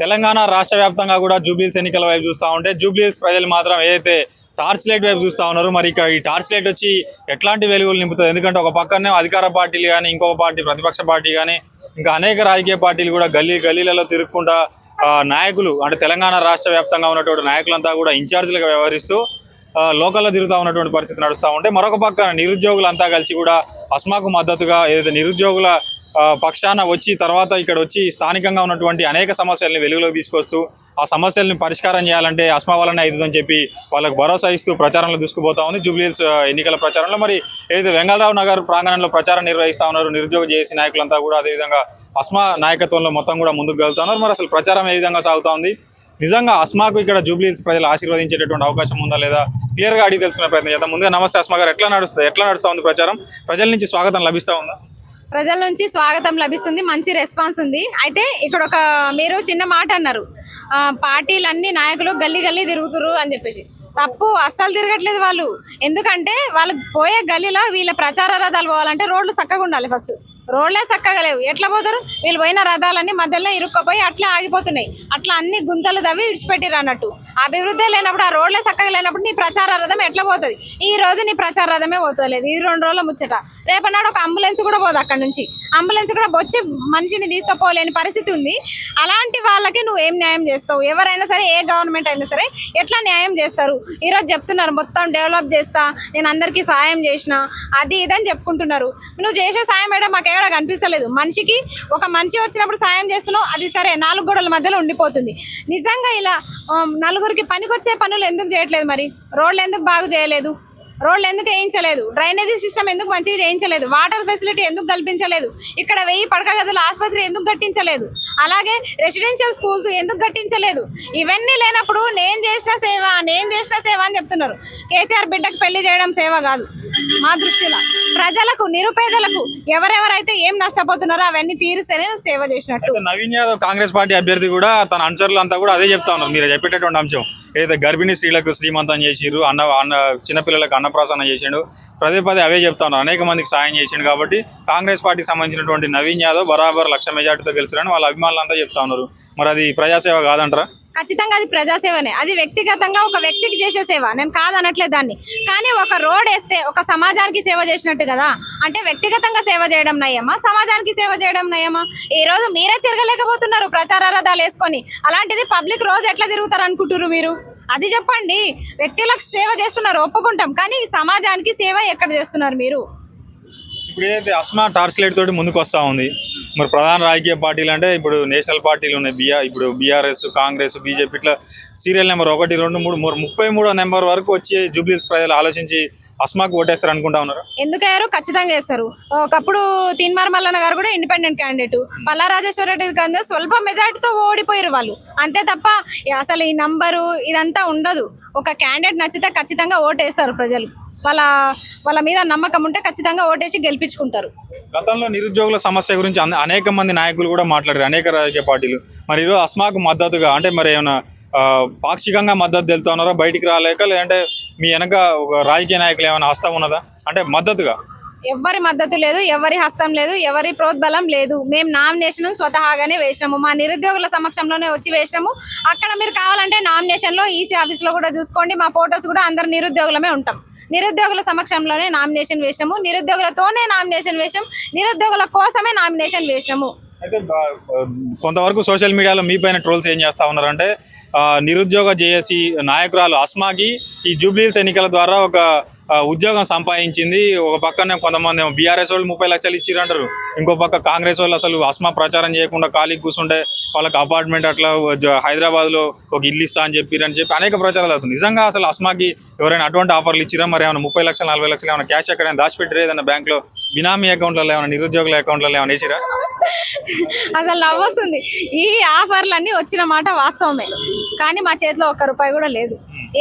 తెలంగాణ రాష్ట్ర వ్యాప్తంగా కూడా జూబ్లీస్ ఎన్నికల వైపు చూస్తూ ఉంటే జూబ్లీస్ ప్రజలు మాత్రం ఏదైతే టార్చ్ లైట్ వైపు చూస్తూ ఉన్నారు మరి ఇక ఈ టార్చ్ లైట్ వచ్చి ఎట్లాంటి వెలుగులు నింపుతుంది? ఎందుకంటే ఒక పక్కనే అధికార పార్టీలు కానీ ఇంకొక పార్టీ ప్రతిపక్ష పార్టీ కానీ ఇంకా అనేక రాజకీయ పార్టీలు కూడా గల్లీ గల్లీలలో తిరుగుకుండా నాయకులు అంటే తెలంగాణ రాష్ట్ర వ్యాప్తంగా ఉన్నటువంటి నాయకులంతా కూడా ఇన్ఛార్జీలుగా వ్యవహరిస్తూ లోకల్లో తిరుగుతూ ఉన్నటువంటి పరిస్థితి నడుస్తూ ఉంటే మరొక పక్కన నిరుద్యోగులంతా కలిసి కూడా అస్మాకు మద్దతుగా ఏదైతే నిరుద్యోగుల పక్షాన వచ్చి తర్వాత ఇక్కడ వచ్చి స్థానికంగా ఉన్నటువంటి అనేక సమస్యల్ని వెలుగులోకి తీసుకొస్తూ ఆ సమస్యల్ని పరిష్కారం చేయాలంటే అస్మా వల్లనే అవుతుందని చెప్పి వాళ్ళకు భరోసా ఇస్తూ ప్రచారంలో దూసుకుపోతా ఉంది. జూబ్లీహిల్స్ ఎన్నికల ప్రచారంలో మరి ఏదైతే వెంగళరావు నగర్ ప్రాంగణంలో ప్రచారం నిర్వహిస్తా ఉన్నారు నిరుద్యోగ జేఏసీ నాయకులంతా కూడా అదేవిధంగా అస్మా నాయకత్వంలో మొత్తం కూడా ముందుకు వెళ్తా ఉన్నారు. మరి అసలు ప్రచారం ఏ విధంగా సాగుతా ఉంది? నిజంగా అస్మాకు ఇక్కడ జూబ్లీహిల్స్ ప్రజలు ఆశీర్వదించేటటువంటి అవకాశం ఉందా లేదా? క్లియర్గా అడిగి తెలుసుకునే ప్రయత్నం చేద్దాం. ముందుగా నమస్తే అస్మా గారు ఎట్లా నడుస్తుంది ఎట్లా నడుస్తా ఉంది ప్రచారం? ప్రజల నుంచి స్వాగతం లభిస్తూ ఉందా? ప్రజల నుంచి స్వాగతం లభిస్తుంది మంచి రెస్పాన్స్ ఉంది. అయితే ఇక్కడ ఒక మీరు చిన్న మాట అన్నారు. పార్టీలన్నీ నాయకులు గల్లీ గల్లీ తిరుగుతురు అని చెప్పేసి. తప్పు అస్సలు తిరగట్లేదు వాళ్ళు. ఎందుకంటే వాళ్ళు పోయే గల్లీలో వీళ్ళ ప్రచార రథాలు పోవాలంటే రోడ్లు చక్కగా ఉండాలి ఫస్ట్ రోడ్లే చక్కగా లేవు. ఎట్లా పోతారు? వీళ్ళు పోయిన రథాలన్నీ మధ్యలో ఇరుక్కుపోయి అట్లా ఆగిపోతున్నాయి. అట్లా అన్ని గుంతలు తవ్వి విడిచిపెట్టిరు అన్నట్టు. అభివృద్ధి లేనప్పుడు ఆ రోడ్లే చక్కగా లేనప్పుడు నీ ప్రచార రథం ఎట్లా పోతుంది? ఈ రోజు నీ ప్రచార రథమే పోతలేదు. ఈ రెండు రోజుల ముచ్చట. రేపన్నాడు ఒక అంబులెన్స్ కూడా పోదు అక్కడ నుంచి. అంబులెన్స్ కూడా వచ్చి మనిషిని తీసుకుపోలేని పరిస్థితి ఉంది. అలాంటి వాళ్ళకి నువ్వు ఏం న్యాయం చేస్తావు? ఎవరైనా సరే ఏ గవర్నమెంట్ అయినా సరే ఎట్లా న్యాయం చేస్తారు? ఈరోజు చెప్తున్నారు మొత్తం డెవలప్ చేస్తా. నేను అందరికీ సాయం చేసిన. అది ఇదని చెప్పుకుంటున్నారు. నువ్వు చేసే సాయం ఏడా మాకు ఎక్కడ కనిపిస్తలేదు. మనిషికి ఒక మనిషి వచ్చినప్పుడు సాయం చేస్తున్నావు అది సరే నాలుగు గోడల మధ్యలో ఉండిపోతుంది. నిజంగా ఇలా నలుగురికి పనికొచ్చే పనులు ఎందుకు చేయట్లేదు మరి? రోడ్లు ఎందుకు బాగు చేయలేదు? రోడ్లు ఎందుకు వేయించలేదు? డ్రైనేజీ సిస్టమ్ ఎందుకు మంచిగా చేయించలేదు? వాటర్ ఫెసిలిటీ ఎందుకు కల్పించలేదు? ఇక్కడ వెయ్యి పడక గదుల ఆసుపత్రి ఎందుకు కట్టించలేదు? అలాగే రెసిడెన్షియల్ స్కూల్స్ ఎందుకు కట్టించలేదు? ఇవన్నీ లేనప్పుడు నేను చేసిన సేవ నేను చేసిన సేవ అని చెప్తున్నారు. కేసీఆర్ బిడ్డకు పెళ్ళి చేయడం సేవ కాదు. మా దృష్టిలో. ప్రజలకు నిరుపేదలకు ఎవరెవరైతే ఏం నష్టపోతున్నారో అవన్నీ తీరిస్తేనే సేవ చేసినట్టు. నవీన్ యాదవ్ కాంగ్రెస్ పార్టీ అభ్యర్థి కూడా తన అనుచరులు అంతా కూడా అదే చెప్తా ఉన్నారు. మీరు చెప్పేటటువంటి అంశం ఏదైతే గర్భిణీ స్త్రీలకు శ్రీమంతం చేసిరు అన్న అన్న చిన్నపిల్లలకు అన్నప్రాసన చేసిండు పదే పదే అవే చెప్తా ఉన్నారు. అనేక మందికి సాయం చేసిండు కాబట్టి కాంగ్రెస్ పార్టీకి సంబంధించినటువంటి నవీన్ యాదవ్ బరాబర్ లక్ష మెజార్టీతో గెలిచారని వాళ్ళ అభిమానులంతా చెప్తా ఉన్నారు. మరి అది ప్రజాసేవ కాదంటారా? ఖచ్చితంగా అది ప్రజాసేవనే. అది వ్యక్తిగతంగా ఒక వ్యక్తికి చేసే సేవ. నేను కాదనట్లేదు దాన్ని. కానీ ఒక రోడ్ వేస్తే ఒక సమాజానికి సేవ చేసినట్టు కదా? అంటే వ్యక్తిగతంగా సేవ చేయడం నయ్యమా సమాజానికి సేవ చేయడం నయ్యమా ఈ రోజు మీరే తిరగలేకపోతున్నారు ప్రచార రథాలు వేసుకొని. అలాంటిది పబ్లిక్ రోజు ఎట్లా తిరుగుతారు అనుకుంటున్నారు మీరు? అది చెప్పండి. వ్యక్తులకు సేవ చేస్తున్నారు ఒప్పుకుంటాం. కానీ సమాజానికి సేవ ఎక్కడ చేస్తున్నారు మీరు? ఇప్పుడు ఏదైతే అస్మా టార్చ్ లైట్ తోటి ముందుకు వస్తూ ఉంది. మరి ప్రధాన రాజకీయ పార్టీలు అంటే ఇప్పుడు నేషనల్ పార్టీలు ఉన్నాయి బిఆర్ ఇప్పుడు బీఆర్ఎస్ కాంగ్రెస్ బీజేపీ ఇట్లా సీరియల్ నెంబర్ ఒకటి రెండు మూడు మూడు ముప్పై మూడో నెంబర్ వరకు వచ్చి జూబ్లీస్ ప్రజలు ఆలోచించి అస్మాకు ఓటేస్తారు అనుకుంటా ఉన్నారు? ఎందుకయ్యారు? ఖచ్చితంగా వేస్తారు ఒకప్పుడు తీన్మార్ మల్లన్న గారు కూడా ఇండిపెండెంట్ క్యాండిడేట్. పల్లా రాజేశ్వర రెడ్డి గారు స్వల్ప మెజార్టీతో ఓడిపోయారు వాళ్ళు. అంతే తప్ప అసలు ఈ నంబరు ఇదంతా ఉండదు. ఒక క్యాండిడేట్ నచ్చితే ఖచ్చితంగా ఓటేస్తారు ప్రజలు. వాళ్ళ వాళ్ళ మీద నమ్మకం ఉంటే ఖచ్చితంగా ఓటేసి గెలిపించుకుంటారు. గతంలో నిరుద్యోగుల సమస్య గురించి అనే- అనేక మంది నాయకులు కూడా మాట్లాడారు అనేక రాజకీయ పార్టీలు. మరి ఈరోజు అస్మాకు మద్దతుగా అంటే మరి ఏమైనా పాక్షికంగా మద్దతు తెలుతా ఉన్నారా? బయటికి రాలేక లేదంటే మీ వెనక రాజకీయ నాయకులు ఏమైనా హస్తం ఉన్నదా? అంటే మద్దతుగా? ఎవరి మద్దతు లేదు ఎవరి హస్తం లేదు ఎవరి ప్రోద్బలం లేదు. మేము నామినేషన్ స్వతహాగానే వేసినాము. మా నిరుద్యోగుల సమక్షంలోనే వచ్చి వేసినాము. అక్కడ మీరు కావాలంటే నామినేషన్లో ఈసీ ఆఫీస్లో కూడా చూసుకోండి. మా ఫొటోస్ కూడా అందరు నిరుద్యోగులమే ఉంటాం. నిరుద్యోగుల సమక్షంలోనే నామినేషన్ వేసినాము. నిరుద్యోగులతోనే నామినేషన్ వేసినాం. నిరుద్యోగుల కోసమే నామినేషన్ వేసినాము. అయితే కొంతవరకు సోషల్ మీడియాలో మీ పైన ట్రోల్స్ ఏం చేస్తా ఉన్నారంటే నిరుద్యోగ జేఏసీ నాయకురాలు అస్మాకి ఈ జూబ్లీహిల్స్ ఎన్నికల ద్వారా ఒక ఉద్యోగం సంపాదించింది. ఒక పక్కనే కొంతమంది బీఆర్ఎస్ వాళ్ళు ముప్పై లక్షలు ఇచ్చిరంటారు ఇంకో పక్క కాంగ్రెస్ వాళ్ళు అసలు అస్మా ప్రచారం చేయకుండా ఖాళీ కూర్చుంటే వాళ్ళకి అపార్ట్మెంట్ అట్లా జ- హైదరాబాద్లో ఒక ఇల్లు ఇస్తా అని చెప్పిరని చెప్పి అనేక ప్రచారాలు అవుతుంది నిజంగా అసలు అస్మాకి ఎవరైనా అటువంటి ఆఫర్లు ఇచ్చిరా మరి ఏమైనా ముప్పై లక్షలు నలభై లక్షలు ఏమైనా క్యాష్ ఎక్కడైనా దాచిపెట్టిరా ఏదైనా బ్యాంక్లో బినామీ అకౌంట్లలో ఏమైనా నిరుద్యోగుల అకౌంట్లలో ఏమైనా వేసిరా అసలు నవ్వు వస్తుంది ఈ ఆఫర్లన్నీ వచ్చిన మాట వాస్తవమే. కానీ మా చేతిలో ఒక్క రూపాయి కూడా లేదు.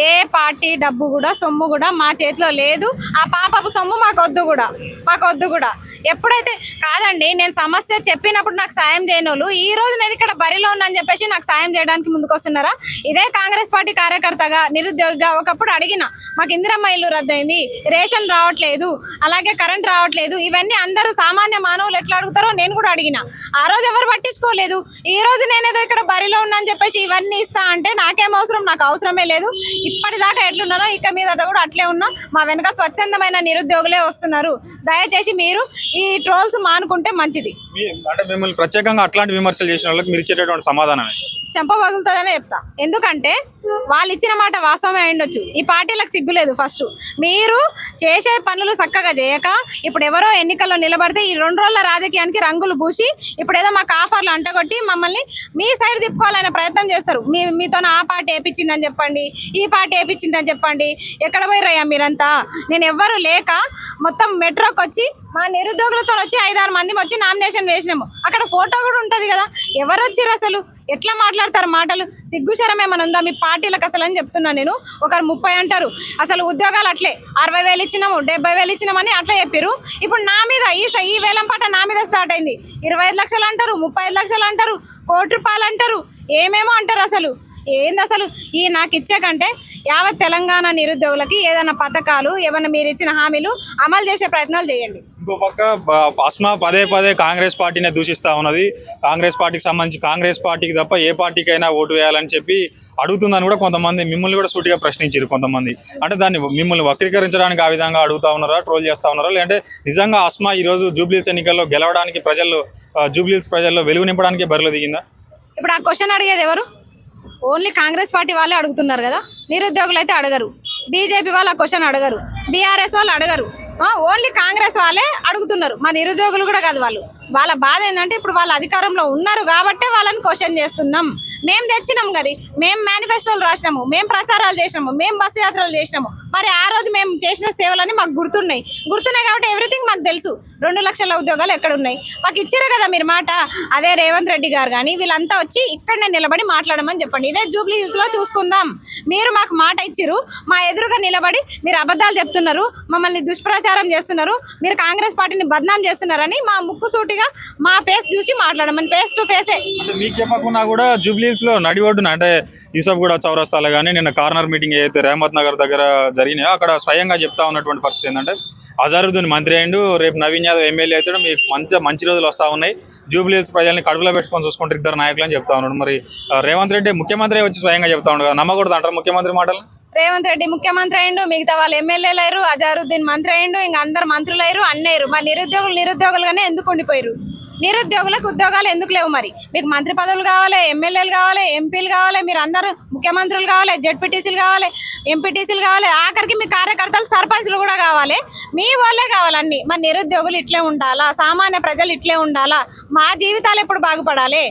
ఏ పార్టీ డబ్బు కూడా సొమ్ము కూడా మా చేతిలో లేదు. ఆ పాపపు సొమ్ము మాకు వద్దు కూడా మాకు వద్దు కూడా. ఎప్పుడైతే కాదండి నేను సమస్య చెప్పినప్పుడు నాకు సాయం చేయని ఈ రోజు నేను ఇక్కడ బరిలో ఉన్నాను చెప్పేసి నాకు సాయం చేయడానికి ముందుకు వస్తున్నారా ఇదే కాంగ్రెస్ పార్టీ కార్యకర్తగా నిరుద్యోగిగా ఒకప్పుడు అడిగిన మాకు ఇందిరమ్మ ఇల్లు రద్దయింది రేషన్ రావట్లేదు అలాగే కరెంట్ రావట్లేదు ఇవన్నీ అందరూ సామాన్య మానవులు ఎట్లా అడుగుతారో నేను కూడా అడిగిన. ఆ రోజు ఎవరు పట్టించుకోలేదు. ఈ రోజు నేనేదో ఇక్కడ బరిలో ఉన్నా అని చెప్పేసి ఇవన్నీ ఇస్తా అంటే నాకేం అవసరం? నాకు అవసరమే లేదు. ఇప్పటిదాకా ఎట్లున్నానో ఇక మీద కూడా అట్లే ఉన్నా. మా వెనక స్వచ్ఛందమైన నిరుద్యోగులే వస్తున్నారు. దయచేసి మీరు ఈ ట్రోల్స్ మానుకుంటే మంచిది. అంటే మిమ్మల్ని ప్రత్యేకంగా అట్లాంటి విమర్శలు చేసిన వాళ్ళకి మీరు ఇచ్చేటటువంటి సమాధానమే. చెంపబగులుతుందనే చెప్తా. ఎందుకంటే వాళ్ళు ఇచ్చిన మాట వాస్తవమే అయిండొచ్చు ఈ పార్టీలకు సిగ్గులేదు ఫస్ట్. మీరు చేసే పనులు చక్కగా చేయక ఇప్పుడు ఎవరో ఎన్నికల్లో నిలబడితే ఈ రెండు రోజుల రాజకీయానికి రంగులు పూసి ఇప్పుడు ఏదో మాకు ఆఫర్లు అంటగొట్టి మమ్మల్ని మీ సైడ్ తిప్పుకోవాలనే ప్రయత్నం చేస్తారు. మీ మీతో ఆ పార్టీ వేపించిందని చెప్పండి ఈ పార్టీ వేపించిందని చెప్పండి. ఎక్కడ పోయిరయ్యా మీరంతా? నేను ఎవ్వరు లేక మొత్తం మెట్రోకి వచ్చి మా నిరుద్యోగులతో వచ్చి ఐదారు మంది వచ్చి నామినేషన్ వేసినాము. అక్కడ ఫోటో కూడా ఉంటుంది కదా. ఎవరు వచ్చిర్రు అసలు? ఎట్లా మాట్లాడతారు మాటలు? సిగ్గుశరం ఏమైనా ఉందా? మీ పార్టీలకు అసలు అని చెప్తున్నా నేను. ఒకరు ముప్పై అంటారు. అసలు ఉద్యోగాలు అట్లే. అరవై వేలు ఇచ్చినాము డెబ్బై వేలు ఇచ్చినామని అట్లా చెప్పారు ఇప్పుడు నా మీద ఈ స- ఈ వేలం పాట నా మీద స్టార్ట్ అయింది. ఇరవై ఐదు లక్షలు అంటారు ముప్పై ఐదు లక్షలు అంటారు కోటి రూపాయలు అంటారు. ఏమేమో అంటారు అసలు? ఏంది అసలు? ఈ నాకు ఇచ్చే కంటే యావత్ తెలంగాణ నిరుద్యోగులకి ఏదైనా పథకాలు ఏమైనా మీరు ఇచ్చిన హామీలు అమలు చేసే ప్రయత్నాలు చేయండి. ఇంకో పక్క అస్మా పదే పదే కాంగ్రెస్ పార్టీనే దూషిస్తా ఉన్నది. కాంగ్రెస్ పార్టీకి సంబంధించి కాంగ్రెస్ పార్టీకి తప్ప ఏ పార్టీకైనా ఓటు వేయాలని చెప్పి అడుగుతుందని కూడా కొంతమంది మిమ్మల్ని కూడా సూటిగా ప్రశ్నించారు కొంతమంది. అంటే దాన్ని మిమ్మల్ని వక్రీకరించడానికి ఆ విధంగా అడుగుతా ఉన్నారా ట్రోల్ చేస్తా ఉన్నారా? లేదంటే నిజంగా అస్మా ఈ రోజు జూబ్లీస్ ఎన్నికల్లో గెలవడానికి ప్రజల్లో జూబ్లీస్ ప్రజల్లో వెలుగు నింపడానికి బరిలో దిగిందా? ఇప్పుడు ఆ క్వశ్చన్ అడిగేది ఎవరు? ఓన్లీ కాంగ్రెస్ పార్టీ వాళ్ళే అడుగుతున్నారు కదా. నిరుద్యోగులు అయితే అడగరు. బీజేపీ వాళ్ళు ఆ క్వశ్చన్ అడగరు. బీఆర్ఎస్ వాళ్ళు అడగరు. ఓన్లీ కాంగ్రెస్ వాళ్ళే అడుగుతున్నారు. మన నిరుద్యోగులు కూడా కాదు వాళ్ళు. వాళ్ళ బాధ ఏంటంటే ఇప్పుడు వాళ్ళ అధికారంలో ఉన్నారు కాబట్టే వాళ్ళని క్వశ్చన్ చేస్తున్నాం. మేము తెచ్చినాం గరి మేము మేనిఫెస్టోలు రాసినాము. మేము ప్రచారాలు చేసినాము. మేము బస్సు యాత్రలు చేసినాము. మరి ఆ రోజు మేము చేసిన సేవలని మాకు గుర్తున్నాయి. గుర్తున్నాయి కాబట్టి ఎవ్రీథింగ్ మాకు తెలుసు. రెండు లక్షల ఉద్యోగాలు ఎక్కడున్నాయి? మాకు ఇచ్చారు కదా మీరు మాట? అదే రేవంత్ రెడ్డి గారు కానీ వీళ్ళంతా వచ్చి ఇక్కడనే నిలబడి మాట్లాడమని చెప్పండి. ఇదే జూబ్లీ హిల్స్లో చూసుకుందాం. మీరు మాకు మాట ఇచ్చిరు మా ఎదురుగా నిలబడి మీరు అబద్ధాలు చెప్తున్నారు. మమ్మల్ని దుష్ప్రచారం చేస్తున్నారు. మీరు కాంగ్రెస్ పార్టీని బద్నాం చేస్తున్నారని మా ముక్కు సూటిగా మా ఫేస్ చూసి మాట్లాడమని ఫేస్ టు ఫేసే అంటే మీకు చెప్పకుండా కూడా జూబ్లీస్లో నడి ఒడ్డున అంటే యూసఫ్ కూడా చౌరస్తాలో కానీ నిన్న కార్నర్ మీటింగ్ ఏదైతే రేమత్ నగర్ దగ్గర జరిగినాయో అక్కడ స్వయంగా చెప్తా ఉన్నటువంటి పరిస్థితి ఏంటంటే అజారుద్దీన్ మంత్రి అయిండు రేపు నవీన్ యాదవ్ ఎమ్మెల్యే అవుతాడు మీకు మంచి మంచి రోజులు వస్తా ఉన్నాయి. జూబ్లీస్ ప్రజల్ని కడుపులో పెట్టుకొని చూసుకుంటారు ఇద్దరు నాయకులు అని చెప్తా ఉన్నాడు. మరి రేవంత్ రెడ్డి ముఖ్యమంత్రి వచ్చి స్వయంగా చెప్తా ఉన్నాడు కదా నమ్మకూడదు అంటారు ముఖ్యమంత్రి మాటలు రేవంత్ రెడ్డి ముఖ్యమంత్రి అయిండు మిగతా వాళ్ళు ఎమ్మెల్యేలు అయ్యారు అజారుద్దీన్ మంత్రి అయిండు ఇంకా అందరు మంత్రులు అయ్యారు అన్నయ్యారు మరి నిరుద్యోగులు నిరుద్యోగులుగానే ఎందుకు ఉండిపోయారు? నిరుద్యోగులకు ఉద్యోగాలు ఎందుకు లేవు మరి? మీకు మంత్రి పదవులు కావాలి ఎమ్మెల్యేలు కావాలి ఎంపీలు కావాలి మీరు అందరూ ముఖ్యమంత్రులు కావాలి జెడ్పీటీసీలు కావాలి ఎంపీటీసీలు కావాలి ఆఖరికి మీ కార్యకర్తలు సర్పంచ్లు కూడా కావాలి. మీ వాళ్ళే కావాలండి మరి నిరుద్యోగులు ఇట్లే ఉండాలా? సామాన్య ప్రజలు ఇట్లే ఉండాలా? మా జీవితాలు ఎప్పుడు బాగుపడాలి?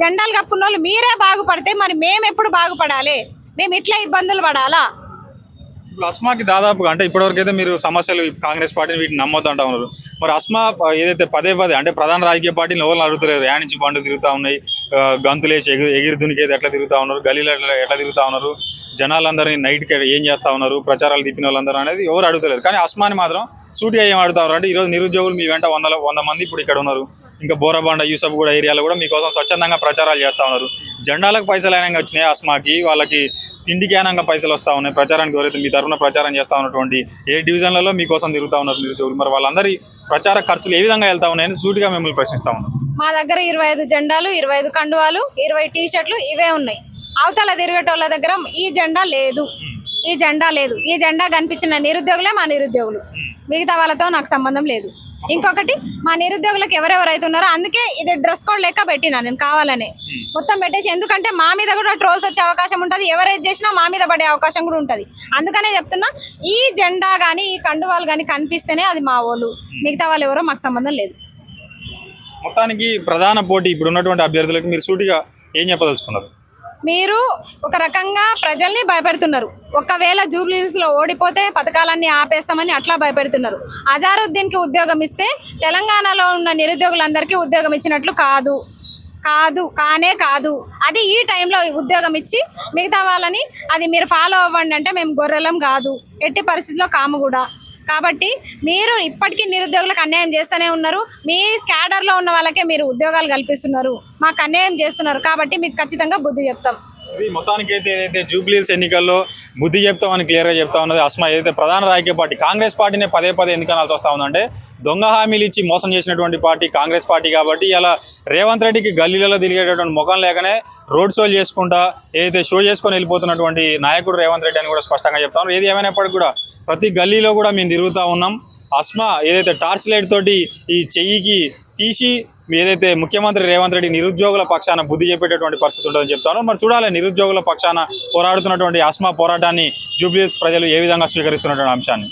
జెండాలు కప్పుకున్న వాళ్ళు మీరే బాగుపడితే మరి మేము ఎప్పుడు బాగుపడాలి? మేము ఇట్లా ఇబ్బందులు పడాలా? ఇప్పుడు అస్మాకి దాదాపుగా అంటే ఇప్పటివరకు అయితే మీరు సమస్యలు కాంగ్రెస్ పార్టీని వీటిని నమ్మొద్దు అంటా ఉన్నారు. మరి అస్మా ఏదైతే పదే పదే అంటే ప్రధాన రాజకీయ పార్టీలు ఎవరు అడుగుతలేరు యానించి పండు తిరుగుతూ ఉన్నాయి. గంతులేసి ఎగిరి ఎగిరి దునికేది ఎట్లా తిరుగుతా ఉన్నారు? గలీలు ఎట్లా ఎట్లా తిరుగుతా ఉన్నారు? జనాలందరినీ నైట్కి ఏం చేస్తా ఉన్నారు? ప్రచారాలు తిప్పిన వాళ్ళందరూ అనేది ఎవరు అడుగుతలేరు. కానీ అస్మాని మాత్రం సూటిగా ఏం అడుగుతా ఉన్నారు అంటే ఈరోజు నిరుద్యోగులు మీ వెంట వందల వంద మంది ఇప్పుడు ఇక్కడ ఉన్నారు. ఇంకా బోరబండ యూసఫ్ కూడా ఏరియాలో కూడా మీకోసం స్వచ్ఛందంగా ప్రచారాలు చేస్తూ ఉన్నారు. జెండాలకు పైసలు అయినా వచ్చినాయి అస్మాకి? వాళ్ళకి తిండికి అయినా పైసలు వస్తా ఉన్నాయి. ప్రచారానికి ఎవరైతే మీ తరఫున ప్రచారం చేస్తా ఉన్నటువంటి ఏ డివిజన్లలో మీకోసం తిరుగుతా ఉన్నారు నిరుద్యోగులు మరి వాళ్ళందరి ప్రచార ఖర్చులు ఏ విధంగా వెళ్తా ఉన్నాయని సూటిగా మిమ్మల్ని ప్రశ్నిస్తా ఉన్నాం. మా దగ్గర ఇరవై ఐదు జెండాలు ఇరవై ఐదు కండువాలు ఇరవై టీ షర్ట్లు ఇవే ఉన్నాయి. అవతల తిరిగేటోళ్ళ దగ్గర ఈ జెండా లేదు. ఈ జెండా లేదు. ఈ జెండా కనిపించిన నిరుద్యోగులే మా నిరుద్యోగులు. మిగతా వాళ్ళతో నాకు సంబంధం లేదు. ఇంకొకటి మా నిరుద్యోగులకు ఎవరెవరైతే ఉన్నారో అందుకే ఇది డ్రెస్ కోడ్ లెక్క పెట్టినా నేను కావాలనే. మొత్తం పెట్టేసి ఎందుకంటే మా మీద కూడా ట్రోల్స్ వచ్చే అవకాశం ఉంటుంది. ఎవరైతే చేసినా మా మీద పడే అవకాశం కూడా ఉంటుంది. అందుకనే చెప్తున్నా ఈ జెండా కానీ ఈ కండువాలు కానీ కనిపిస్తేనే అది మా వాళ్ళు మిగతా వాళ్ళు ఎవరో మాకు సంబంధం లేదు. మొత్తానికి ప్రధాన పోటీ ఇప్పుడు ఉన్నటువంటి అభ్యర్థులకు మీరు సూటిగా ఏం చెప్పదలుచుకున్నారు? మీరు ఒక రకంగా ప్రజల్ని భయపెడుతున్నారు. ఒకవేళ జూబ్లీస్లో ఓడిపోతే పథకాలన్నీ ఆపేస్తామని అట్లా భయపెడుతున్నారు. అజారుద్దీన్కి ఉద్యోగం ఇస్తే తెలంగాణలో ఉన్న నిరుద్యోగులందరికీ ఉద్యోగం ఇచ్చినట్లు కాదు. కాదు కానే కాదు. అది ఈ టైంలో ఉద్యోగం ఇచ్చి మిగతా వాళ్ళని అది మీరు ఫాలో అవ్వండి అంటే మేము గొర్రెలం కాదు. ఎట్టి పరిస్థితిలో కాము కూడా. కాబట్టి మీరు ఇప్పటికీ నిరుద్యోగులకు అన్యాయం చేస్తూనే ఉన్నారు. మీ క్యాడర్లో ఉన్న వాళ్ళకే మీరు ఉద్యోగాలు కల్పిస్తున్నారు. మాకు అన్యాయం చేస్తున్నారు. కాబట్టి మీకు ఖచ్చితంగా బుద్ధి చెప్తాం. ఇది మొత్తానికి అయితే ఏదైతే జూబ్లీహిల్స్ ఎన్నికల్లో బుద్ధి చెప్తామని క్లియర్గా చెప్తా ఉన్నది. అస్మా ఏదైతే ప్రధాన రాజకీయ పార్టీ కాంగ్రెస్ పార్టీనే పదే పదే ఎన్నికనాల్సి వస్తా ఉందంటే దొంగ హామీలు ఇచ్చి మోసం చేసినటువంటి పార్టీ కాంగ్రెస్ పార్టీ కాబట్టి ఇలా రేవంత్ రెడ్డికి గల్లీలలో తిరిగేటటువంటి ముఖం లేకనే రోడ్ షోలు చేసుకుంటా ఏదైతే షో చేసుకొని వెళ్ళిపోతున్నటువంటి నాయకుడు రేవంత్ రెడ్డి అని కూడా స్పష్టంగా చెప్తా ఉన్నారు. ఏది ఏమైనప్పటికీ కూడా ప్రతి గల్లీలో కూడా మేము తిరుగుతూ ఉన్నాం. అస్మా ఏదైతే టార్చ్ లైట్ తోటి ఈ చెయ్యికి తీసి ఏదైతే ముఖ్యమంత్రి రేవంత్ రెడ్డి నిరుద్యోగుల పక్షాన బుద్ధి చెప్పేటటువంటి పరిస్థితి ఉంటుందని చెప్తాను. మరి చూడాలి నిరుద్యోగుల పక్షాన పోరాడుతున్నటువంటి ఆస్మా పోరాటాన్ని జూబ్లీహిల్స్ ప్రజలు ఏ విధంగా స్వీకరిస్తున్నటువంటి అంశాన్ని.